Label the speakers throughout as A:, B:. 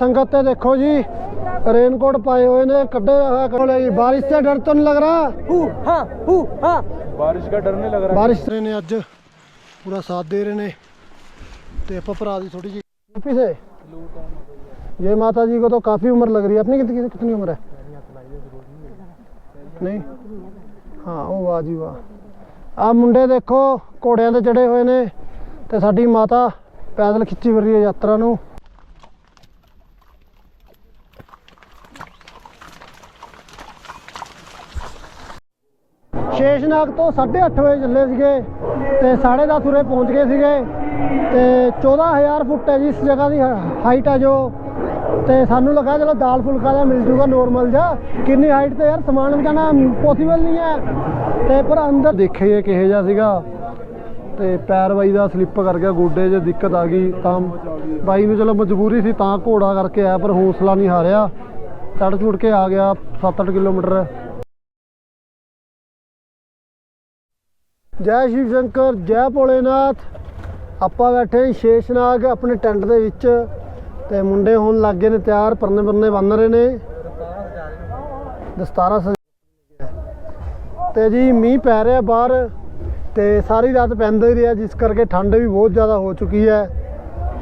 A: ਸੰਗਤ ਤੇ ਦੇਖੋ ਜੀ ਰੇਨਕੋਟ ਪਾਏ ਹੋਏ ਨੇ ਕੱਢੇ ਹੋਇਆ ਕੋਲੇ ਜੀ ਬਾਰਿਸ਼ से डर तो नहीं लग रहा
B: हू हाँ हू हाँ
C: ਬਾਰਿਸ਼ ਦਾ ਡਰ ਨਹੀਂ ਲੱਗ ਰਿਹਾ
A: ਬਾਰਿਸ਼ ਰਹੇ ਨੇ ਅੱਜ ਪੂਰਾ ਸਾਥ ਦੇ ਰਹੇ ਨੇ ਤੇ ਆਪਾਂ ਭਰਾ ਦੀ ਥੋੜੀ ਜੀ यूपी से ये माता जी को तो काफी उम्र लग रही है अपनी कितनी कितनी उम्र है ਨਹੀਂ ਹਾਂ ਉਹ ਵਾਹ ਜੀ ਵਾਹ ਆ ਮੁੰਡੇ ਦੇਖੋ ਘੋੜਿਆਂ ਤੇ ਚੜੇ ਹੋਏ ਨੇ ਤੇ ਸਾਡੀ ਮਾਤਾ ਪੈਦਲ ਖਿੱਚੀ ਫਿਰ ਰਹੀ ਹੈ ਯਾਤਰਾ ਨੂੰ ਸ਼ੇਸ਼ਨਾਗ ਤੋਂ 8:30 ਵਜੇ ਚੱਲੇ ਸੀਗੇ ਤੇ 10:30 ਉਰੇ ਪਹੁੰਚ ਗਏ ਸੀਗੇ ਤੇ 14000 ਫੁੱਟ ਹੈ ਜੀ ਇਸ ਜਗ੍ਹਾ ਦੀ ਹਾਈਟ ਹੈ ਜੋ। ਤੇ ਸਾਨੂੰ ਲੱਗਾ ਚਲੋ ਦਾਲ ਫੁਲਕਾ ਜਿਹਾ ਮਿਲ ਜੂਗਾ ਨੋਰਮਲ ਜਿਹਾ। ਕਿੰਨੀ ਹਾਈਟ ਤੇ ਯਾਰ ਸਮਾਨ ਪਹੁੰਚਾਉਣਾ ਪੋਸੀਬਲ ਨਹੀਂ ਹੈ। ਤੇ ਪਰ ਅੰਦਰ ਦੇਖੇ ਕਿਹੋ ਜਿਹਾ ਸੀਗਾ। ਤੇ ਪੈਰ ਬਾਈ ਦਾ ਸਲਿੱਪ ਕਰ ਗਿਆ, ਗੋਡੇ 'ਚ ਦਿੱਕਤ ਆ ਗਈ ਤਾਂ ਬਾਈ ਨੂੰ ਚਲੋ ਮਜਬੂਰੀ ਸੀ ਤਾਂ ਘੋੜਾ ਕਰਕੇ ਆਇਆ, ਪਰ ਹੌਸਲਾ ਨਹੀਂ ਹਾਰਿਆ। ਚੜ ਚੁੜ ਕੇ ਆ ਗਿਆ 7-8 ਕਿਲੋਮੀਟਰ। ਜੈ ਸ਼ਿਵ ਸ਼ੰਕਰ, ਜੈ ਭੋਲੇਨਾਥ। ਆਪਾਂ ਬੈਠੇ ਸ਼ੇਸ਼ਨਾਗ ਆਪਣੇ ਟੈਂਟ ਦੇ ਵਿੱਚ ਤੇ ਮੁੰਡੇ ਹੁਣ ਲੱਗੇ ਨੇ ਤਿਆਰ, ਪਰਨੇ ਪਰਨੇ ਬੰਨ ਰਹੇ ਨੇ। ਦਸਤਾਰਾ ਸਜ ਤੇ ਜੀ ਮੀਂਹ ਪੈ ਰਿਹਾ ਬਾਹਰ ਤੇ ਸਾਰੀ ਰਾਤ ਪੈਂਦਾ ਹੀ ਰਿਹਾ, ਜਿਸ ਕਰਕੇ ਠੰਡ ਵੀ ਬਹੁਤ ਜ਼ਿਆਦਾ ਹੋ ਚੁੱਕੀ ਹੈ।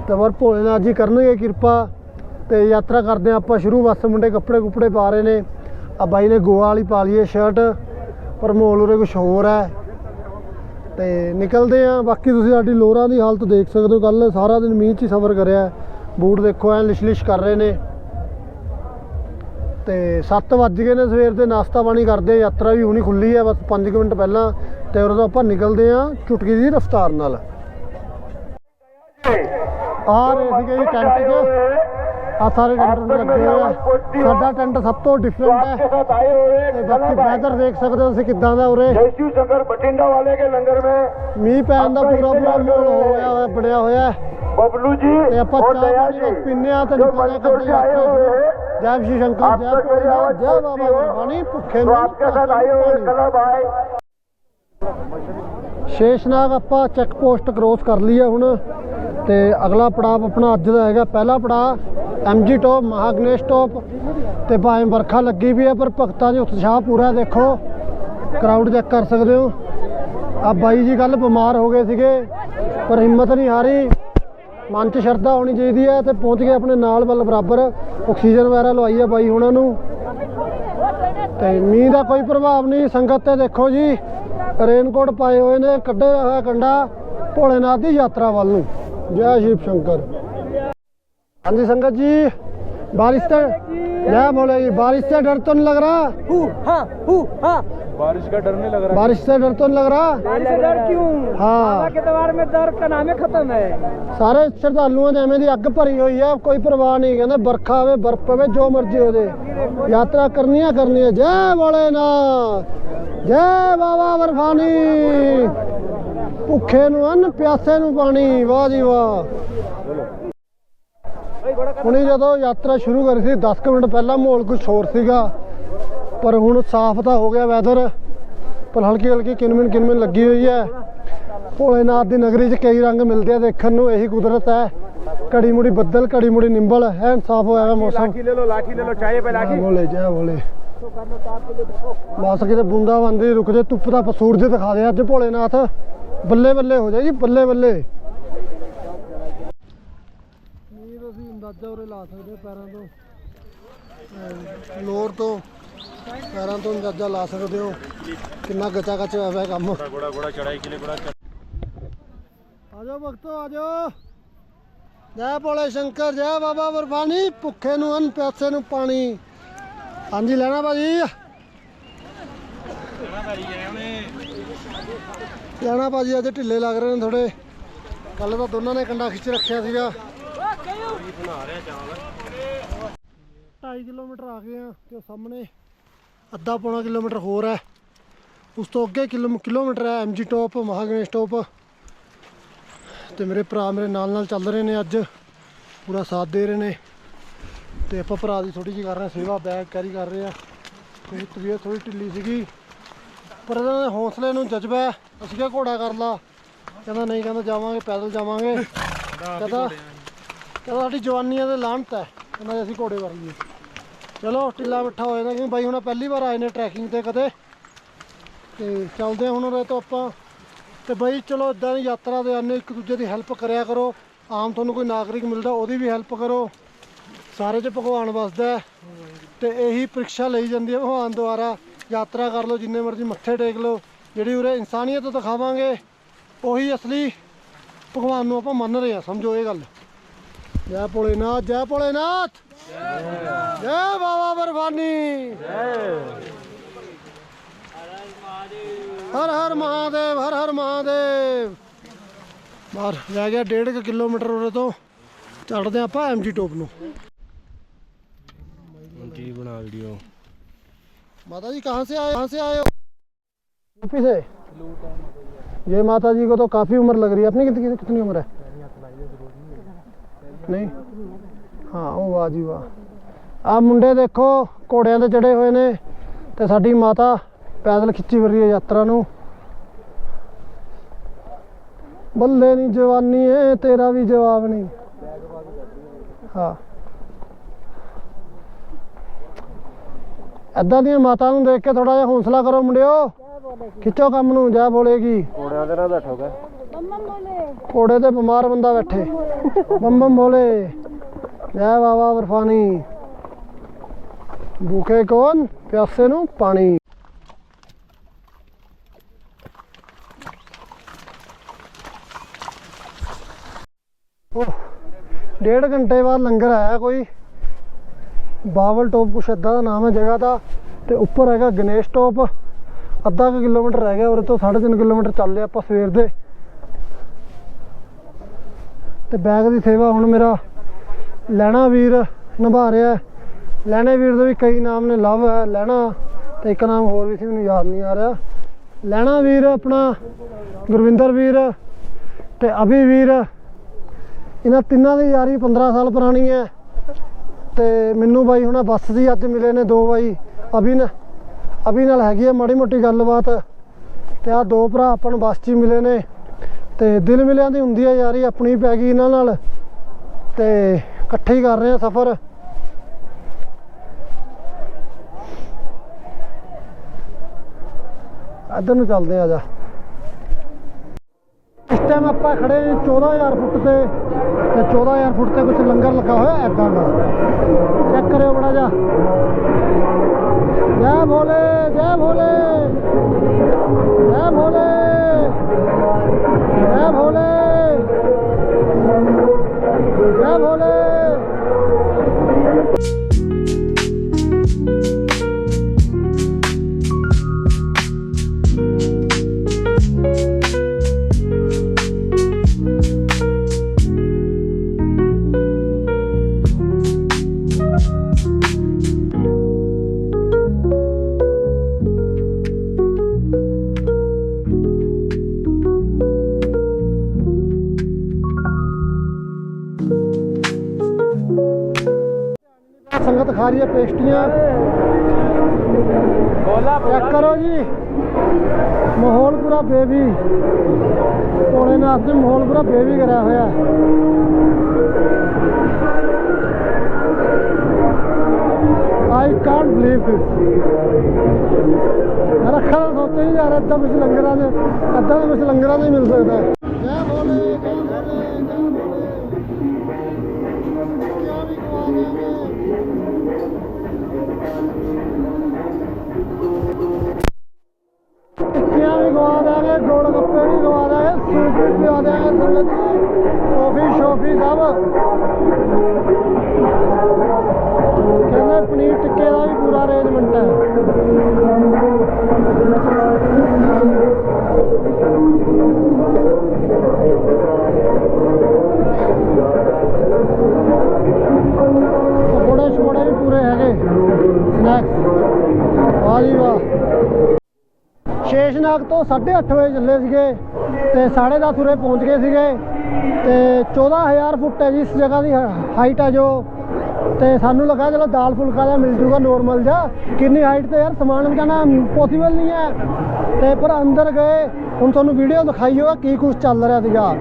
A: ਤੇ ਪਰ ਭੋਲੇਨਾਥ ਜੀ ਕਰਨਗੇ ਕਿਰਪਾ ਤੇ ਯਾਤਰਾ ਕਰਦੇ ਹਾਂ ਆਪਾਂ ਸ਼ੁਰੂ। ਬਸ ਮੁੰਡੇ ਕੱਪੜੇ ਕੁਪੜੇ ਪਾ ਰਹੇ ਨੇ। ਆ ਬਾਈ ਨੇ ਗੋਆ ਵਾਲੀ ਪਾ ਲਈ ਹੈ ਸ਼ਰਟ ਪਰ ਮਾਹੌਲ ਉਰੇ ਕੁਝ ਹੋਰ ਹੈ। ਤੇ ਨਿਕਲਦੇ ਆ ਬਾਕੀ ਤੁਸੀਂ ਸਾਡੀ ਲੋਰਾਂ ਦੀ ਹਾਲਤ ਦੇਖ ਸਕਦੇ ਹੋ। ਕੱਲ ਸਾਰਾ ਦਿਨ ਮੀਂਹ 'ਚ ਹੀ ਸਫ਼ਰ ਕਰਿਆ। ਬੂਟ ਦੇਖੋ ਐ ਲਿਸ਼ਲਿਸ਼ ਕਰ ਰਹੇ ਨੇ। ਤੇ 7 ਵੱਜ ਗਏ ਨੇ ਸਵੇਰ ਦੇ। ਨਾਸ਼ਤਾ ਪਾਣੀ ਕਰਦੇ ਆ ਯਾਤਰਾ ਵੀ ਹੁਣੀ ਖੁੱਲੀ ਹੈ। ਬਸ 5 ਮਿੰਟ ਪਹਿਲਾਂ ਤੇ ਉਰੇ ਤੋਂ ਆਪਾਂ ਨਿਕਲਦੇ ਆ ਚੁਟਕੀ ਦੀ ਰਫ਼ਤਾਰ ਨਾਲ। ਆ ਰਹੇ ਸੀਗੇ ਜੀ ਟੈਂਟ 'ਚ। ਆ ਸਾਰੇ ਟੈਂਟ ਲੱਗੇ ਹੋਏ ਆ ਸਾਡਾ ਟੈਂਟ ਸਭ ਤੋਂ ਡਿਫਰੈਂਟ ਹੈ
C: साथ आए हुए
A: ਤੇ ਬਾਕੀ ਵੈਦਰ ਦੇਖ ਸਕਦੇ ਹੋ ਤੁਸੀਂ ਕਿੱਦਾਂ ਦਾ ਉਰੇ
C: जय शिव शंकर बठिंडा वाले के लंगर में
A: ਮੀਂਹ ਪੈਣ ਦਾ ਪੂਰਾ ਪੂਰਾ ਮਾਹੌਲ ਹੋਇਆ ਹੋਇਆ ਬਣਿਆ ਹੋਇਆ ਹੈ।
C: बबलू जी
A: ਤੇ ਆਪਾਂ
C: और
A: ਚਾਹ
C: दया
A: ਪਾਣੀ
C: जी
A: ਬਸ ਪੀਂਦੇ ਆ ਤੇ
C: जो
A: ਨਿਕਲਦੇ
C: मंच
A: ਕਰਦੇ
C: से आए
A: ਯਾਤਰਾ
C: हुए
A: ਸ਼ੁਰੂ
C: हैं
A: ਜੈ ਸ਼੍ਰੀ ਸ਼ੰਕਰ
C: आप
A: ਜੈ
C: तक मेरी
A: ਭੋਲੇਨਾਥ
C: आवाज
A: ਜੈ
C: पहुंचती
A: ਬਾਬਾ
C: हो
A: ਗੁਰਬਾਣੀ ਭੁੱਖੇ
C: तो
A: ਨੂੰ
C: आपके साथ आए हुए
A: ਪਾਣੀ।
C: क्लब आए
A: ਸ਼ੇਸ਼ਨਾਗ ਆਪਾਂ ਚੈੱਕ ਪੋਸਟ ਕ੍ਰੋਸ ਕਰ ਲਈ ਹੈ ਹੁਣ ਤੇ ਅਗਲਾ ਪੜਾਅ ਆਪਣਾ ਅੱਜ ਦਾ ਹੈਗਾ। ਪਹਿਲਾ ਪੜਾਅ ਐਮਜੀ ਟੋਪ ਮਹਾਗਨੇਸ਼ ਟੋਪ ਤੇ ਭਾਵੇਂ ਵਰਖਾ ਲੱਗੀ ਵੀ ਹੈ, ਪਰ ਭਗਤਾਂ 'ਚ ਉਤਸ਼ਾਹ ਪੂਰਾ ਦੇਖੋ ਕਰਾਊਡ ਚੈੱਕ ਕਰ ਸਕਦੇ ਹੋ। ਆ ਬਾਈ ਜੀ ਕੱਲ ਬਿਮਾਰ ਹੋ ਗਏ ਸੀਗੇ, ਪਰ ਹਿੰਮਤ ਨਹੀਂ ਹਾਰੀ। ਮਨ 'ਚ ਸ਼ਰਧਾ ਹੋਣੀ ਚਾਹੀਦੀ ਹੈ ਤੇ ਪਹੁੰਚ ਗਏ ਆਪਣੇ ਨਾਲ ਵੱਲ ਬਰਾਬਰ। ਆਕਸੀਜਨ ਵਗੈਰਾ ਲਵਾਈ ਹੈ ਬਾਈ ਉਹਨਾਂ ਨੂੰ। ਤੇ ਮੀਂਹ ਦਾ ਕੋਈ ਪ੍ਰਭਾਵ ਨਹੀਂ, ਸੰਗਤ ਤੇ ਦੇਖੋ ਜੀ। ਰੇਨਕੋਟ ਪਾਏ ਹੋਏ ਨੇ ਕੱਢੇ ਹੋਇਆ ਕੰਡਾ ਭੋਲੇਨਾਥ ਦੀ ਯਾਤਰਾ ਵੱਲ ਨੂੰ ਜੈ ਸ਼ਿਵ ਸ਼ੰਕਰ ਹਾਂਜੀ ਸੰਗਤ ਜੀ ਬਾਰਿਸ਼ ਤੇ ਜੈ ਭੋਲੇ ਜੀ ਬਾਰਿਸ਼ से डर तो नहीं लग रहा
B: हू हाँ हू हाँ
C: बारिश का डर नहीं लग रहा
A: बारिश से डर तो नहीं लग रहा
B: बारिश से डर क्यों
A: हाँ।
B: बाबा के दरबार में डर का नाम ही खत्म है
A: ਸਾਰੇ ਸ਼ਰਧਾਲੂਆਂ ਦੇ ਐਵੇਂ ਦੀ ਅੱਗ ਭਰੀ ਹੋਈ ਹੈ ਕੋਈ ਪਰਵਾਹ ਨਹੀਂ ਕਹਿੰਦੇ ਵਰਖਾ ਹੋਵੇ ਬਰਫ਼ ਪਵੇ ਜੋ ਮਰਜ਼ੀ ਹੋ ਜੇ ਯਾਤਰਾ ਕਰਨੀ ਹੈ ਕਰਨੀ ਹੈ ਜੈ ਭੋਲੇਨਾਥ ਜੈ ਬਾਬਾ ਬਰਫਾਨੀ ਭੁੱਖੇ ਨੂੰ ਅੰਨ ਪਿਆਸੇ ਨੂੰ ਪਾਣੀ। ਵਾਹ ਜੀ ਵਾਹ। ਹੁਣੇ ਜਦੋਂ ਯਾਤਰਾ ਸ਼ੁਰੂ ਕਰੀ ਸੀ 10 ਮਿੰਟ ਪਹਿਲਾਂ ਮਾਹੌਲ ਕੁਝ ਹੋਰ ਸੀਗਾ। ਪਰ ਹੁਣ ਸਾਫ਼ ਤਾਂ ਹੋ ਗਿਆ ਵੈਦਰ ਪਰ ਹਲਕੀ ਹਲਕੀ ਕਿਨਮਿਨ ਕਿਨਮਿਨ ਲੱਗੀ ਹੋਈ ਹੈ। ਭੋਲੇਨਾਥ ਦੀ ਨਗਰੀ 'ਚ ਕਈ ਰੰਗ ਮਿਲਦੇ ਆ ਦੇਖਣ ਨੂੰ ਇਹੀ ਕੁਦਰਤ ਹੈ। ਕੜੀ ਮੁੜੀ ਬੱਦਲ ਕੜੀ ਮੁੜੀ ਨਿੰਬਲ ਐਨ ਸਾਫ਼ ਹੋਇਆ ਮੌਸਮ।
C: ਲਾਠੀ ਲੈ ਲੋ ਲਾਠੀ ਲੈ ਲੋ ਚਾਹੇ ਪੈ
A: ਲਾਠੀ। ਬੋਲੇ ਜਾ ਬੋਲੇ। ਬਸ ਕਿਤੇ ਬੂੰਦਾ ਬੰਦੀ ਰੁਕ ਜੇ ਧੁੱਪ ਦਾ ਸੂਰਜ ਦਿਖਾ ਦੇ ਅੱਜ ਭੋਲੇਨਾਥ। ਬੱਲੇ ਬੱਲੇ ਹੋ ਜਾਏਗੀ ਬੱਲੇ ਬੱਲੇ। ਨਹੀਂ ਤੁਸੀਂ ਅੰਦਾਜ਼ਾ ਉਰੇ ਲਾ ਸਕਦੇ ਪੈਰਾਂ ਤੋਂ। ਲੋਰ ਤੋਂ ਪੈਰਾਂ ਤੋਂ ਅੰਦਾਜ਼ਾ ਲਾ ਸਕਦੇ ਹੋ। ਕਿੰਨਾ ਗੱਚਾ ਗੱਚ ਹੋਇਆ ਹੈ ਕੰਮ। ਗੋੜਾ ਗੋੜਾ ਚੜਾਈ ਕਿਲੇ ਗੋੜਾ ਜੈ ਭੋਲੇ ਸ਼ੰਕਰ ਜੈ ਬਾਬਾ ਬਰਫਾਨੀ। ਭੁੱਖੇ ਨੂੰ ਅਨ ਪਿਆਸੇ ਨੂੰ ਪਾਣੀ। ਹਾਂਜੀ, ਲੈਣਾ ਭਾਜੀ। ਲੈਣਾ ਭਾਜੀ, ਅੱਜ ਢਿੱਲੇ ਲੱਗ ਰਹੇ ਨੇ ਥੋੜੇ ਕੱਲ ਤਾਂ ਦੋਨਾਂ ਨੇ ਕੰਡਾ ਖਿੱਚ ਰੱਖਿਆ ਸੀਗਾ। 2.5 ਕਿਲੋਮੀਟਰ ਆ ਗਏ ਆ ਤੇ ਸਾਹਮਣੇ। ਅੱਧਾ ਪੌਣਾ ਕਿਲੋਮੀਟਰ ਹੋਰ ਹੈ। ਉਸ ਤੋਂ ਅੱਗੇ ਕਿਲੋ ਕਿਲੋਮੀਟਰ ਹੈ ਐਮਜੀ ਟੋਪ, ਮਹਾਗਣੇਸ਼ ਟੋਪ। ਤੇ ਮੇਰੇ ਭਰਾ ਮੇਰੇ ਨਾਲ ਨਾਲ ਚੱਲ ਰਹੇ ਨੇ ਅੱਜ। ਪੂਰਾ ਸਾਥ ਦੇ ਰਹੇ ਨੇ। ਤੇ ਆਪਾਂ ਭਰਾ ਦੀ ਥੋੜੀ ਜਿਹੀ ਕਰ ਰਹੇ ਹਾਂ ਸੇਵਾ ਬੈਗ ਕੈਰੀ ਕਰ ਰਹੇ ਆ ਮੇਰੀ ਤਬੀਅਤ ਥੋੜੀ ਢਿੱਲੀ ਸੀਗੀ। ਪਰ ਇਹਨਾਂ ਦੇ ਹੌਸਲੇ ਨੂੰ ਜਜ਼ਬਾ ਹੈ। ਅਸੀਂ ਕਿਹਾ ਘੋੜਾ ਕਰ ਲਾ। ਕਹਿੰਦਾ ਨਹੀਂ, ਕਹਿੰਦਾ ਜਾਵਾਂਗੇ, ਪੈਦਲ ਜਾਵਾਂਗੇ। ਕਹਿੰਦਾ ਕਹਿੰਦਾ ਸਾਡੀ ਜਵਾਨੀਆਂ ਦੇ ਲਾਹਨਤ ਹੈ, ਕਹਿੰਦਾ ਅਸੀਂ ਘੋੜੇ ਵਰਗੀਏ ਚਲੋ, ਢਿੱਲਾ ਮਿੱਠਾ ਹੋ ਜਾਂਦਾ ਕਿਉਂਕਿ ਬਾਈ ਹੁਣ ਪਹਿਲੀ ਵਾਰ ਆਏ ਨੇ ਟਰੈਕਿੰਗ ਤੇ ਕਦੇ। ਤੇ ਚੱਲਦੇ ਹਾਂ ਹੁਣ ਉਰੇ ਤੋਂ ਆਪਾਂ। ਤੇ ਬਾਈ, ਚਲੋ ਇਦਾਂ ਦੀ ਯਾਤਰਾ ਦੇ ਆਨੇ ਇੱਕ ਦੂਜੇ ਦੀ ਹੈਲਪ ਕਰਿਆ ਕਰੋ। ਆਮ ਤੁਹਾਨੂੰ ਕੋਈ ਨਾਗਰਿਕ ਮਿਲਦਾ, ਉਹਦੀ ਵੀ ਹੈਲਪ ਕਰੋ। ਸਾਰੇ 'ਚ ਭਗਵਾਨ ਵਸਦਾ ਹੈ। ਤੇ ਇਹੀ ਪ੍ਰੀਖਿਆ ਲਈ ਜਾਂਦੀ ਹੈ। ਭਗਵਾਨ ਦੁਆਰਾ ਯਾਤਰਾ ਕਰ ਲਓ, ਜਿੰਨੇ ਮਰਜ਼ੀ ਮੱਥੇ ਟੇਕ ਲਓ। ਜਿਹੜੀ ਉਰੇ ਇਨਸਾਨੀਅਤ ਦਿਖਾਵਾਂਗੇ, ਉਹੀ ਅਸਲੀ ਭਗਵਾਨ ਨੂੰ ਆਪਾਂ ਮੰਨ ਰਹੇ ਹਾਂ। ਸਮਝੋ ਇਹ ਗੱਲ। ਜੈ ਭੋਲੇਨਾਥ ਜੈ ਭੋਲੇਨਾਥ! ਜੈ ਬਾਬਾ ਬਰਫਾਨੀ ਹਰ ਹਰ ਮਹਾਦੇਵ, ਹਰ ਹਰ ਮਹਾਦੇਵ! ਬਾਹਰ ਰਹਿ ਗਿਆ 1.5 ਕਿਲੋਮੀਟਰ ਉਰੇ ਤੋਂ। ਚੜਦੇ ਆਪਾਂ ਐਮਜੀ ਟੋਪ ਨੂੰ।
C: बना वीडियो
A: माता जी कहाँ से आए कहाँ से आए हो यूपी से ये माता जी को तो काफ़ी उम्र लग रही है अपनी कितनी कितनी उम्र है नहीं ਹਾਂ ਉਹ ਵਾਹ ਜੀ ਵਾਹ ਆ ਮੁੰਡੇ ਦੇਖੋ ਘੋੜਿਆਂ ਤੇ ਚੜੇ ਹੋਏ ਨੇ ਤੇ ਸਾਡੀ ਮਾਤਾ ਪੈਦਲ ਖਿੱਚੀ ਫਿਰ ਰਹੀ ਹੈ ਯਾਤਰਾ ਨੂੰ ਬੱਲੇ ਨਹੀਂ ਜਵਾਨੀ ਏ ਤੇਰਾ ਵੀ ਜਵਾਬ ਨਹੀਂ ਹਾਂ ਐਦਾਂ ਦੀਆਂ ਮਾਤਾ ਨੂੰ ਦੇਖ ਕੇ ਥੋੜਾ ਜਿਹਾ ਹੌਸਲਾ ਕਰੋ ਮੁੰਡਿਓ। ਖਿੱਚੋ ਕੰਮ ਨੂੰ ਜਾ ਬੋਲੇਗੀ
C: ਕੋੜਿਆਂ ਦੇ
A: ਕੋੜੇ ਤੇ ਬਿਮਾਰ ਬੰਦਾ ਬੈਠੇ। ਬੰਬਮ ਬੋਲੇ। ਜੈ ਬਾਬਾ ਬਰਫਾਨੀ। ਭੁੱਖੇ ਕੌਣ? ਪਿਆਸੇ ਨੂੰ ਪਾਣੀ। ਡੇਢ ਘੰਟੇ ਬਾਅਦ ਲੰਗਰ ਆਇਆ ਕੋਈ? ਬਾਵਲ ਟੋਪ ਕੁਛ ਏਦਾਂ ਦਾ ਨਾਮ ਹੈ ਜਗ੍ਹਾ ਦਾ ਤੇ ਉੱਪਰ ਹੈਗਾ ਗਣੇਸ਼ ਟੋਪ। ਅੱਧਾ ਕੁ ਕਿਲੋਮੀਟਰ ਰਹਿ ਗਿਆ ਉਰੇ ਤੋਂ 3.5 ਕਿਲੋਮੀਟਰ ਚੱਲ ਲਿਆ ਆਪਾਂ ਸਵੇਰ ਦੇ। ਤੇ ਬੈਗ ਦੀ ਸੇਵਾ ਹੁਣ ਮੇਰਾ ਲੈਣਾ ਵੀਰ ਨਿਭਾ ਰਿਹਾ ਹੈ। ਲੈਣੇ ਵੀਰ ਦੇ ਵੀ ਕਈ ਨਾਮ ਨੇ, ਲਵ ਹੈ, ਲੈਣਾ ਤੇ ਇੱਕ ਨਾਮ ਹੋਰ ਵੀ ਸੀ, ਮੈਨੂੰ ਯਾਦ ਨਹੀਂ ਆ ਰਿਹਾ। ਲੈਣਾ ਵੀਰ ਆਪਣਾ ਗੁਰਵਿੰਦਰ ਵੀਰ ਤੇ ਅਭੀ ਵੀਰ। ਇਹਨਾਂ ਤਿੰਨਾਂ ਦੀ ਯਾਰੀ 15 ਸਾਲ ਪੁਰਾਣੀ ਹੈ। ਤੇ ਮੈਨੂੰ ਬਾਈ ਹੁਣ ਬੱਸ ਦੀ ਅੱਜ ਮਿਲੇ ਨੇ ਦੋ ਬਾਈ। ਅਭੀ ਨਾ ਅਭੀ ਨਾਲ ਹੈਗੀ ਆ ਮਾੜੀ ਮੋਟੀ ਗੱਲਬਾਤ। ਤੇ ਆ ਦੋ ਭਰਾ ਆਪਾਂ ਨੂੰ ਬੱਸ 'ਚ ਹੀ ਮਿਲੇ ਨੇ। ਤੇ ਦਿਲ ਮਿਲਿਆਂ ਦੀ ਹੁੰਦੀ ਹੈ ਯਾਰੀ ਆਪਣੀ ਪੈ ਗਈ ਇਹਨਾਂ ਨਾਲ। ਤੇ ਇਕੱਠੇ ਹੀ ਕਰ ਰਹੇ ਆ ਸਫ਼ਰ। ਇੱਧਰ ਨੂੰ ਚੱਲਦੇ ਆ ਜਾ। ਟਾਈਮ ਆਪਾਂ ਖੜੇ ਹਾਂ 14000 ਫੁੱਟ ਤੇ ਤੇ 14000 ਫੁੱਟ ਤੇ ਕੁਝ ਲੰਗਰ ਲੱਗਾ ਹੋਇਆ ਐਦਾਂ ਦਾ। ਚੈੱਕ ਕਰਿਓ ਬੜਾ ਜਾ ਜੈ ਭੋਲੇ ਜੈ ਭੋਲੇ ਜੈ ਭੋਲੇ ਜੈ ਭੋਲੇ ਜੈ ਭੋਲੇ। ਚੈੱਕ ਕਰੋ ਜੀ। ਮਾਹੌਲ ਪੂਰਾ ਬੇਬੀ ਭੋਲੇਨਾਥ ਨੇ ਮਾਹੌਲ ਪੂਰਾ ਬੇਬੀ ਕਰਿਆ ਹੋਇਆ। ਹੈ ਆਈ ਕਾਂਟ ਬਲੀਵ ਦਿਸ ਮੇਰਾ ਸੋਚਿਆ ਯਾਰ ਜਾ ਰਿਹਾ, ਇੱਦਾਂ ਕੁਝ ਲੰਗਰਾਂ ਦੇ ਇੱਦਾਂ ਦਾ ਕੁਝ ਲੰਗਰਾਂ ਦੇ ਮਿਲ ਸਕਦਾ। ਜੈ ਭੋਲੇ ਸੂਪ ਵੀ ਪਿਆ ਸ਼ੋਫੀ ਸਭ। ਕਹਿੰਦੇ ਪਨੀਰ ਟਿੱਕੇ ਦਾ ਵੀ ਪੂਰਾ ਅਰੇਂਜਮੈਂਟ ਹੈ। ਪਕੌੜੇ ਸ਼ਕੌੜੇ ਵੀ ਪੂਰੇ ਹੈਗੇ। ਸਨੈਕਸ ਵਾਹ ਜੀ ਵਾਹ। ਸ਼ੇਸ਼ਨਾਗ ਤੋਂ 8:30 ਵਜੇ ਚੱਲੇ ਸੀਗੇ ਤੇ 10:30 ਉਰੇ ਪਹੁੰਚ ਗਏ ਸੀਗੇ ਤੇ 14000 ਫੁੱਟ ਹੈ ਜੀ ਇਸ ਜਗ੍ਹਾ ਦੀ ਹਾਈਟ ਹੈ ਜੋ। ਤੇ ਸਾਨੂੰ ਲੱਗਾ ਚਲੋ ਦਾਲ ਫੁਲਕਾ ਦਾ ਮਿਲ ਜੂਗਾ ਨੋਰਮਲ ਜਿਹਾ। ਕਿੰਨੀ ਹਾਈਟ ਤੇ ਯਾਰ ਸਮਾਨ ਪਹੁੰਚਾਉਣਾ ਪੋਸੀਬਲ ਨਹੀਂ ਹੈ। ਤੇ ਪਰ ਅੰਦਰ ਗਏ, ਹੁਣ ਤੁਹਾਨੂੰ ਵੀਡੀਓ ਦਿਖਾਈ ਹੋਗਾ ਕੀ ਕੁਝ ਚੱਲ ਰਿਹਾ ਸੀਗਾ।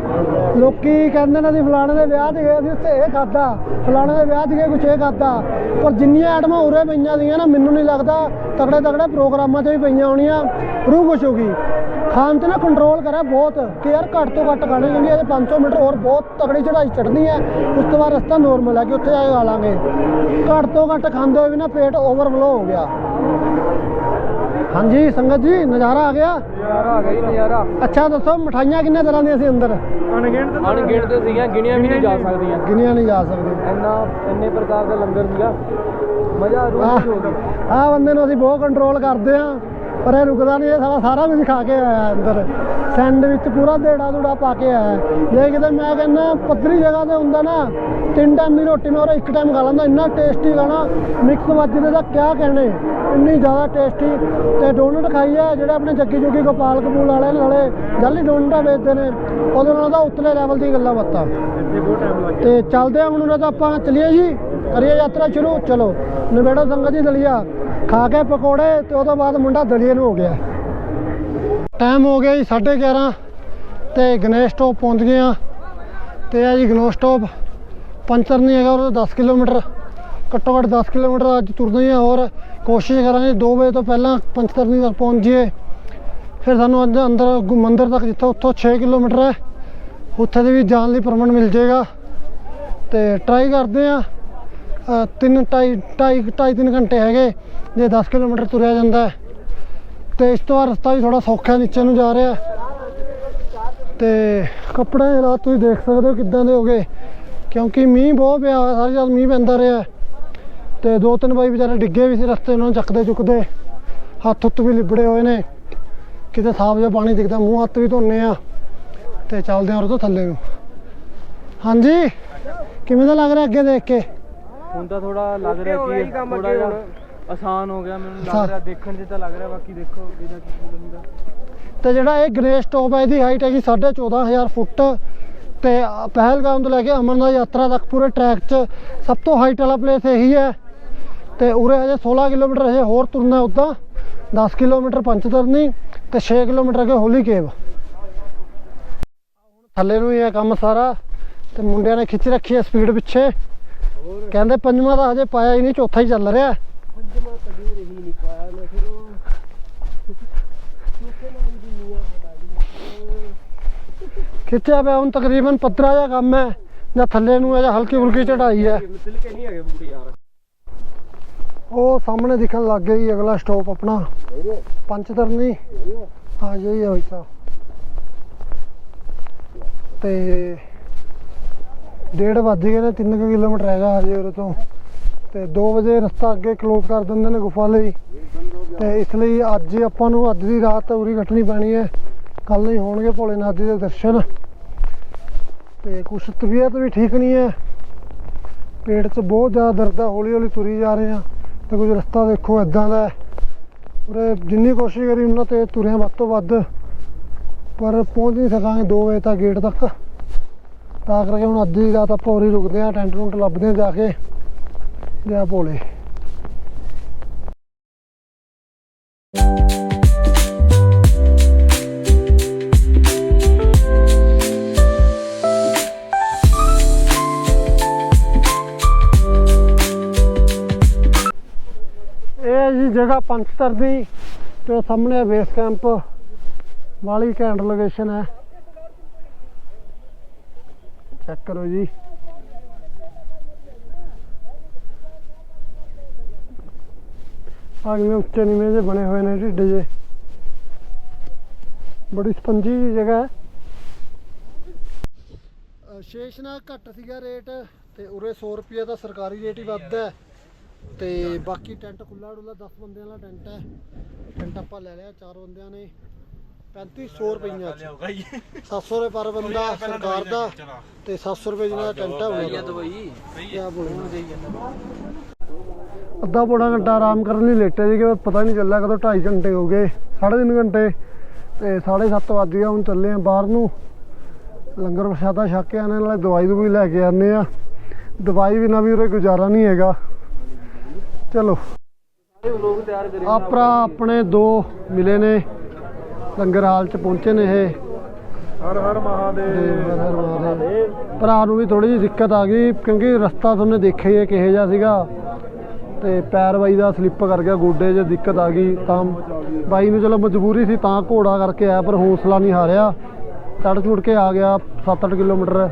A: ਲੋਕੀ ਕਹਿੰਦੇ ਨੇ ਅਸੀਂ ਫਲਾਣੇ ਦੇ ਵਿਆਹ 'ਚ ਗਏ ਸੀ, ਉੱਥੇ ਇਹ ਖਾਦਾ ਫਲਾਣੇ ਦੇ ਵਿਆਹ 'ਚ ਗਏ, ਕੁਛ ਇਹ ਖਾਦਾ ਪਰ ਜਿੰਨੀਆਂ ਆਈਟਮਾਂ ਉਰੇ ਪਈਆਂ ਸੀਗੀਆਂ ਨਾ, ਮੈਨੂੰ ਨਹੀਂ ਲੱਗਦਾ ਤਗੜੇ ਤਗੜੇ ਪ੍ਰੋਗਰਾਮਾਂ 'ਚ ਵੀ ਪਈਆਂ ਹੋਣੀਆਂ। ਰੂਹ ਖੁਸ਼ ਹੋ ਗਈ। ਖਾਣ ਤੇ ਨਾ ਕੰਟਰੋਲ ਕਰਾ ਬਹੁਤ ਕਿ ਘੱਟ ਤੋਂ ਘੱਟ ਖਾਣਾ ਕਿਉਂਕਿ ਇਹਦੇ 500 ਮੀਟਰ ਹੋਰ ਬਹੁਤ ਤਕੜੀ ਚੜਾਈ ਚੜਨੀ ਹੈ ਉਸ ਤੋਂ ਬਾਅਦ ਰਸਤਾ ਨੋਰਮਲ ਹੈ ਕਿ ਉੱਥੇ ਆਏ ਆ ਘੱਟ ਤੋਂ ਘੱਟ ਖਾਂਦੇ ਹੋਏ ਵੀ ਨਾ ਪੇਟ ਓਵਰਫਲੋ ਹੋ ਗਿਆ। ਹਾਂਜੀ ਸੰਗਤ ਜੀ ਨਜ਼ਾਰਾ ਆ ਗਿਆ?
B: ਨਜ਼ਾਰਾ ਆ ਗਿਆ ਨਜ਼ਾਰਾ।
A: ਅੱਛਾ ਦੱਸੋ ਮਠਾਈਆਂ ਕਿੰਨੇ ਤਰ੍ਹਾਂ ਦੀਆਂ ਸੀ ਅੰਦਰ?
B: ਅਣਗਿਣਤ ਅਣਗਿਣਤ ਸੀਗੀਆਂ ਗਿਣੀਆਂ ਵੀ ਨਹੀਂ ਜਾ ਸਕਦੀਆਂ।
A: ਗਿਣੀਆਂ ਨਹੀਂ ਜਾ ਸਕਦੀਆਂ।
B: ਇੰਨਾ ਇੰਨੇ ਪ੍ਰਕਾਰ ਦਾ ਲੰਗਰ ਸੀਗਾ। ਮਜ਼ਾ ਰੂਹ ਹੋ ਗਈ
A: ਆ ਬੰਦੇ ਨੂੰ ਅਸੀਂ ਬਹੁਤ ਕੰਟਰੋਲ ਕਰਦੇ ਆ। ਪਰ ਇਹ ਰੁਕਦਾ ਨਹੀਂ ਇਹ ਸਾਰਾ ਸਾਰਾ ਕੁਝ ਖਾ ਕੇ ਆਇਆ ਅੰਦਰ। ਸੈਂਡਵਿਚ ਪੂਰਾ ਦੇੜਾ ਦੂੜਾ ਪਾ ਕੇ ਆਇਆ। ਜੇ ਕਿਤੇ ਮੈਂ ਕਹਿੰਦਾ ਪੱਧਰੀ ਜਗ੍ਹਾ ਤੇ ਹੁੰਦਾ ਨਾ ਤਿੰਨ ਟਾਈਮ ਦੀ ਰੋਟੀ ਮੈਂ ਉਹ ਇੱਕ ਟਾਈਮ ਖਾ ਲੈਂਦਾ ਇੰਨਾ ਟੇਸਟੀ ਖਾਣਾ ਮਿਕਸ ਵੱਜਦੇ ਦਾ ਕਿਆ ਕਹਿਣੇ? ਇੰਨੀ ਜ਼ਿਆਦਾ ਟੇਸਟੀ ਤੇ ਡੋਨਟ ਖਾਈ ਹੈ ਜਿਹੜੇ ਆਪਣੇ ਜੱਗੀ ਜੁਗੀ ਗੋਪਾਲ ਕਪੂਲ ਵਾਲੇ ਨਾਲੇ ਜਾਲੀ ਡੋਨਟਾਂ ਵੇਚਦੇ ਨੇ। ਉਹਦੇ ਨਾਲ ਤਾਂ ਉਤਲੇ ਲੈਵਲ ਦੀ ਗੱਲਾਂ ਬਾਤਾਂ। ਤੇ ਚੱਲਦੇ ਹਾਂ ਹੁਣ ਉਹਨਾਂ ਤਾਂ ਆਪਾਂ ਚੱਲੀਏ ਜੀ। ਕਰੀਏ ਯਾਤਰਾ ਸ਼ੁਰੂ। ਚਲੋ ਨਵੇੜੋ ਸੰਗਤ ਜੀ ਦਲੀਆ ਖਾ ਕੇ ਪਕੌੜੇ ਤੇ ਉਹ ਤੋਂ ਬਾਅਦ ਮੁੰਡਾ ਦਲੀਏ ਨੂੰ ਹੋ ਗਿਆ। ਟਾਈਮ ਹੋ ਗਿਆ ਜੀ 11:30 ਤੇ ਗਣੇਸ਼ ਸਟੋਪ ਪਹੁੰਚ ਗਏ ਆ ਤੇ ਆ ਜੀ ਗਣੇਸ਼ ਸਟੋਪ ਪੰਚਰ ਨਹੀਂ ਹੈਗਾ ਉਹ 10 ਕਿਲੋਮੀਟਰ। ਘੱਟੋ ਘੱਟ 10 ਕਿਲੋਮੀਟਰ ਅੱਜ ਤੁਰਦੇ ਆ ਔਰ ਕੋਸ਼ਿਸ਼ ਕਰਾਂਗੇ 2 ਵਜੇ ਤੋਂ ਪਹਿਲਾਂ ਪੰਚਤਰਨੀ ਤੱਕ ਪਹੁੰਚ ਜਾਈਏ। ਫਿਰ ਸਾਨੂੰ ਅੱਜ ਅੰਦਰ ਗੁ- ਮੰਦਿਰ ਤੱਕ ਜਿੱਥੋਂ ਉੱਥੋਂ 6 ਕਿਲੋਮੀਟਰ ਹੈ। ਉੱਥੇ ਦੇ ਵੀ ਜਾਣ ਲਈ ਪਰਮਿਟ ਮਿਲ ਜਾਏਗਾ। ਤੇ ਟਰਾਈ ਕਰਦੇ ਆ ਤਿੰਨ ਢਾਈ ਢਾਈ ਢਾਈ ਤਿੰਨ ਘੰਟੇ ਹੈਗੇ ਜੇ 10 ਕਿਲੋਮੀਟਰ ਤੁਰਿਆ ਜਾਂਦਾ ਹੈ। ਤੇ ਇਸ ਤੋਂ ਬਾਅਦ ਰਸਤਾ ਵੀ ਥੋੜਾ ਸੌਖਾ ਹੈ, ਨੀਚੇ ਨੂੰ ਜਾ ਰਿਹਾ ਹੈ। ਤੇ ਕੱਪੜੇ ਦੇ ਹਾਲਾਤ ਤੁਸੀਂ ਦੇਖ ਸਕਦੇ ਹੋ ਕਿੱਦਾਂ ਦੇ ਹੋਗੇ ਕਿਉਂਕਿ ਮੀਂਹ ਬਹੁਤ ਪਿਆ ਹੋਇਆ, ਸਾਰੀ ਰਾਤ ਮੀਂਹ ਪੈਂਦਾ ਰਿਹਾ ਤੇ ਦੋ ਤਿੰਨ ਬਾਈ ਵਿਚਾਰੇ ਡਿੱਗੇ ਵੀ ਸੀ ਰਸਤੇ ਉਹਨਾਂ ਨੂੰ ਚੱਕਦੇ ਚੁੱਕਦੇ। ਹੱਥ ਹੁੱਤ ਵੀ ਲਿਬੜੇ ਹੋਏ ਨੇ। ਕਿਤੇ ਸਾਫ਼ ਜਿਹਾ ਪਾਣੀ ਦਿਖਦਾ ਮੂੰਹ ਹੱਥ ਵੀ ਧੋਨੇ ਆ। ਤੇ ਚੱਲਦੇ ਹਾਂ ਉਹ ਤੋਂ ਥੱਲੇ ਨੂੰ। ਹਾਂਜੀ? ਕਿਵੇਂ ਦਾ ਲੱਗ ਰਿਹਾ ਅੱਗੇ ਦੇਖ ਕੇ?
B: ਹੁਣ ਤਾਂ ਥੋੜਾ ਲੱਗ ਰਿਹਾ ਕਿ ਥੋੜਾ ਜਿਹਾ ਆਸਾਨ ਹੋ ਗਿਆ ਮੈਨੂੰ। ਲੱਗ ਰਿਹਾ ਦੇਖਣ 'ਚ ਤਾਂ ਲੱਗ ਰਿਹਾ ਬਾਕੀ ਦੇਖੋ ਇਹਦਾ ਕੀ ਹੁੰਦਾ।
A: ਤੇ ਜਿਹੜਾ ਇਹ ਗ੍ਰੇਸ ਸਟੋਪ ਹੈ ਇਹਦੀ ਹਾਈਟ ਹੈਗੀ 14500 ਫੁੱਟ। ਤੇ ਪਹਿਲਗਾਮ ਤੋਂ ਲੈ ਕੇ ਅਮਰਨਾਥ ਯਾਤਰਾ ਤੱਕ ਪੂਰੇ ਟਰੈਕ 'ਚ ਸਭ ਤੋਂ ਹਾਈਟ ਵਾਲਾ ਪਲੇਸ ਇਹੀ ਹੈ। ਤੇ ਉਰੇ ਹਜੇ 16 ਕਿਲੋਮੀਟਰ ਹਜੇ ਹੋਰ ਤੁਰਨਾ ਉੱਦਾਂ 10 ਕਿਲੋਮੀਟਰ ਪੰਚਤਰਨੀ ਤੇ 6 ਕਿਲੋਮੀਟਰ ਅੱਗੇ ਹੋਲੀ ਕੇਵ ਥੱਲੇ ਨੂੰ ਹੀ ਹੈ ਕੰਮ ਸਾਰਾ ਤੇ ਮੁੰਡਿਆਂ ਨੇ ਖਿੱਚ ਰੱਖੀ ਹੈ ਸਪੀਡ ਪਿੱਛੇ। ਕਹਿੰਦੇ ਪੰਜਵਾਂ ਤਾਂ ਹਜੇ ਪਾਇਆ ਹੀ ਨਹੀਂ ਚੌਥਾ ਹੀ ਚੱਲ ਰਿਹਾ। ਖਿੱਚਿਆ ਪਿਆ? ਹੁਣ ਤਕਰੀਬਨ ਪੱਧਰਾ ਜਿਹਾ ਕੰਮ ਹੈ ਜਾਂ ਥੱਲੇ ਨੂੰ ਹੈ ਜਾਂ ਹਲਕੀ ਫੁਲਕੀ ਚੜਾਈ ਹੈ।
B: ਨਹੀਂ ਹੈਗੇ ਯਾਰ?
A: ਉਹ ਸਾਹਮਣੇ ਦਿਖਣ ਲੱਗ ਗਿਆ ਜੀ ਅਗਲਾ ਸਟਾਪ ਆਪਣਾ। ਪੰਚਤਰਨੀ ਹਾਂ ਜੀ ਹੈ ਭਾਈ ਸਾਹਿਬ ਤੇ ਡੇਢ ਵੱਜ ਗਏ ਨੇ 3 ਕਿਲੋਮੀਟਰ ਹੈਗਾ ਹਜੇ ਉਰੇ ਤੋਂ। ਤੇ 2 ਵਜੇ ਰਸਤਾ ਅੱਗੇ ਕਲੋਜ਼ ਕਰ ਦਿੰਦੇ ਨੇ ਗੁਫਾ ਲਈ। ਤੇ ਇਸ ਲਈ ਅੱਜ ਆਪਾਂ ਨੂੰ ਅੱਜ ਦੀ ਰਾਤ ਉਰੀ ਕੱਟਣੀ ਪੈਣੀ ਹੈ। ਕੱਲ ਨਹੀਂ ਹੋਣਗੇ ਭੋਲੇਨਾਥ ਜੀ ਦੇ ਦਰਸ਼ਨ। ਤੇ ਕੁਛ ਤਬੀਅਤ ਵੀ ਠੀਕ ਨਹੀਂ ਹੈ। ਪੇਟ 'ਚ ਬਹੁਤ ਜ਼ਿਆਦਾ ਦਰਦ ਆ, ਹੌਲੀ ਹੌਲੀ ਤੁਰੀ ਜਾ ਰਹੇ ਆ ਤੇ ਕੁਝ ਰਸਤਾ ਦੇਖੋ ਇਦਾਂ ਦਾ ਉਰੇ ਜਿੰਨੀ ਕੋਸ਼ਿਸ਼ ਕਰੀ ਉਹਨਾਂ ਤੇ ਤੁਰਿਆ ਵੱਧ ਤੋਂ ਵੱਧ, ਪਰ ਪਹੁੰਚ ਨਹੀਂ ਸਕਾਂਗੇ 2 ਵਜੇ ਤੱਕ ਗੇਟ ਤੱਕ। ਤਾਂ ਕਰਕੇ ਹੁਣ ਅੱਧੀ ਦੀ ਰਾਤ ਆਪਾਂ ਉਰੇ ਰੁਕਦੇ ਆ ਟੈਂਟ ਟੁੰਟ ਲੱਭਦੇ ਆ ਜਾ ਕੇ। ਗਿਆ ਭੋਲੇ। ਇਹ ਜੀ ਜਗ੍ਹਾ ਪੰਚਤਰ ਦੀ, ਤੇ ਸਾਹਮਣੇ ਬੇਸ ਕੈਂਪ। ਵਾਲੀ ਘੈਂਟ ਲੋਕੇਸ਼ਨ ਹੈ। ਚੈੱਕ ਕਰੋ ਜੀ। ਆ ਉੱਚੇ ਨੀਵੇਂ ਜਿਹੇ ਬਣੇ ਹੋਏ ਨੇ ਢਿੱਡ ਜੇ ਬੜੀ ਸਪੰਜੀ ਜਗ੍ਹਾ ਹੈ। ਸ਼ੇਸ਼ਨਾਗ ਘੱਟ ਸੀਗਾ ਰੇਟ ਤੇ ਉਰੇ 100 ਰੁਪਏ ਦਾ ਸਰਕਾਰੀ ਰੇਟ ਹੀ ਵੱਧਦਾ ਹੈ। ਤੇ ਬਾਕੀ ਟੈਂਟ ਖੁੱਲਾ ਡੁੱਲਾ 10 ਬੰਦਿਆਂ ਦਾ ਟੈਂਟ ਹੈ। ਟੈਂਟ ਆਪਾਂ ਲੈ ਲਿਆ, ਚਾਰ ਬੰਦਿਆਂ ਨੇ। 3500 ਰੁਪਈਆ ਚ 700 ਰੁਪਏ ਪਰ ਬੰਦਾ ਸਰਕਾਰ ਦਾ ਤੇ 700 ਰੁਪਏ ਜਿਹਨਾਂ ਦਾ ਟੈਂਟ ਹੈ ਉਹਨਾਂ ਦਾ ਕਿਆ ਬੋਲਣਾ ਅੱਧਾ ਪੌਣਾ ਘੰਟਾ ਆਰਾਮ ਕਰਨ ਲਈ ਲੇਟੇ ਸੀਗੇ ਪਤਾ ਨਹੀਂ ਚੱਲਿਆ ਕਦੋਂ 2.5 ਘੰਟੇ ਹੋ ਗਏ 3.5 ਘੰਟੇ ਤੇ 7:30 ਵੱਜ ਗਿਆ ਹੁਣ ਚੱਲੇ ਆ ਬਾਹਰ ਨੂੰ। ਲੰਗਰ ਪ੍ਰਸ਼ਾਦਾ ਛੱਕ ਕੇ ਆਨੇ ਨਾਲੇ ਦਵਾਈ ਦਵਾਈ ਲੈ ਕੇ ਆਨੇ ਆ। ਦਵਾਈ ਬਿਨਾ ਵੀ ਉਰੇ ਗੁਜ਼ਾਰਾ ਨਹੀਂ ਹੈਗਾ। ਚਲੋ। ਆਪਰਾ ਆਪਣੇ ਦੋ ਮਿਲੇ ਨੇ। ਲੰਗਰ ਹਾਲ ਚ ਪਹੁੰਚੇ ਨੇ ਇਹ।
C: ਹਰ ਹਰ ਮਹਾਦੇਵ।
A: ਹਰ ਹਰ ਮਹਾਦੇਵ। ਭਰਾ ਨੂੰ ਵੀ ਥੋੜੀ ਜਿਹੀ ਦਿੱਕਤ ਆ ਗਈ ਕਿਉਂਕਿ ਰਸਤਾ ਤੁਹਾਨੂੰ ਦੇਖਿਆ ਹੀ ਹੈ ਕਿਹੋ ਜਿਹਾ ਸੀਗਾ। ਤੇ ਪੈਰ ਬਾਈ ਦਾ ਸਲਿੱਪ ਕਰ ਗਿਆ ਗੋਡੇ 'ਚ ਦਿੱਕਤ ਆ ਗਈ ਤਾਂ। ਬਾਈ ਨੂੰ ਚਲੋ ਮਜਬੂਰੀ ਸੀ ਤਾਂ ਘੋੜਾ ਕਰਕੇ ਆਇਆ ਪਰ ਹੌਸਲਾ ਨਹੀਂ ਹਾਰਿਆ। ਚੜ ਚੁੜ ਕੇ ਆ ਗਿਆ 7-8 ਕਿਲੋਮੀਟਰ।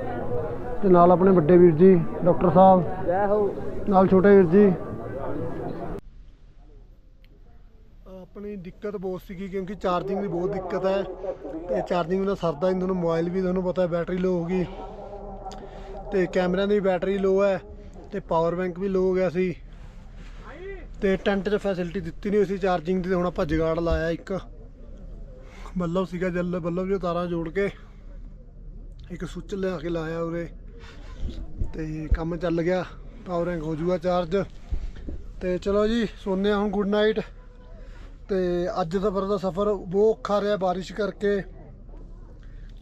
A: ਤੇ ਨਾਲ ਆਪਣੇ ਵੱਡੇ ਵੀਰ ਜੀ ਡਾਕਟਰ ਸਾਹਿਬ।
B: ਜੈ ਹੋ।
A: ਨਾਲ ਛੋਟੇ ਵੀਰ ਜੀ। ਆਪਣੀ ਦਿੱਕਤ ਬਹੁਤ ਸੀਗੀ ਕਿਉਂਕਿ ਚਾਰਜਿੰਗ ਦੀ ਬਹੁਤ ਦਿੱਕਤ ਹੈ ਤੇ ਚਾਰਜਿੰਗ ਦਾ ਸਰਦਾ ਨਹੀਂ, ਤੁਹਾਨੂੰ ਮੋਬਾਈਲ ਵੀ ਤੁਹਾਨੂੰ ਪਤਾ ਬੈਟਰੀ ਲੋ ਹੋ ਗਈ। ਤੇ ਕੈਮਰਿਆਂ ਦੀ ਬੈਟਰੀ ਲੋ ਹੈ ਤੇ ਪਾਵਰ ਬੈਂਕ ਵੀ ਲੋ ਹੋ ਗਿਆ ਸੀ। ਤੇ ਟੈਂਟ 'ਚ ਫੈਸਿਲਿਟੀ ਦਿੱਤੀ ਨਹੀਂ ਹੋਈ ਸੀ ਚਾਰਜਿੰਗ ਦੀ ਤੇ ਹੁਣ ਆਪਾਂ ਜਗਾੜ ਲਾਇਆ ਇੱਕ। ਬੱਲਬ ਸੀਗਾ ਜਲ, ਬੱਲਬ ਜੋ ਤਾਰਾਂ ਜੋੜ ਕੇ ਇੱਕ ਸੁੱਚ ਲਿਆ ਕੇ ਲਾਇਆ ਉਰੇ। ਤੇ ਕੰਮ ਚੱਲ ਗਿਆ ਪਾਵਰ ਬੈਂਕ ਹੋ ਜਾਊਗਾ ਚਾਰਜ ਤੇ ਚਲੋ ਜੀ, ਸੋਨੇ ਹੁਣ ਗੁੱਡ ਨਾਈਟ ਤੇ ਅੱਜ ਦਾ ਫਿਰ ਦਾ ਸਫ਼ਰ ਬਹੁਤ ਔਖਾ ਰਿਹਾ ਬਾਰਿਸ਼ ਕਰਕੇ।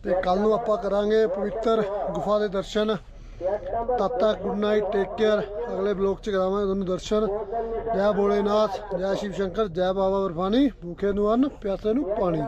A: ਤੇ ਕੱਲ ਨੂੰ ਆਪਾਂ ਕਰਾਂਗੇ ਪਵਿੱਤਰ ਗੁਫਾ ਦੇ ਦਰਸ਼ਨ। ਤਦ ਤੱਕ ਗੁੱਡ ਨਾਈਟ, ਟੇਕ ਕੇਅਰ। ਅਗਲੇ ਬਲੌਗ ਚ ਕਰਾਵਾਂਗੇ ਤੁਹਾਨੂੰ ਦਰਸ਼ਨ। ਜੈ ਭੋਲੇਨਾਥ, ਜੈ ਸ਼ਿਵ ਸ਼ੰਕਰ, ਜੈ ਬਾਬਾ ਬਰਫਾਨੀ। ਭੂਖੇ ਨੂੰ ਅੰਨ, ਪਿਆਸੇ ਨੂੰ ਪਾਣੀ।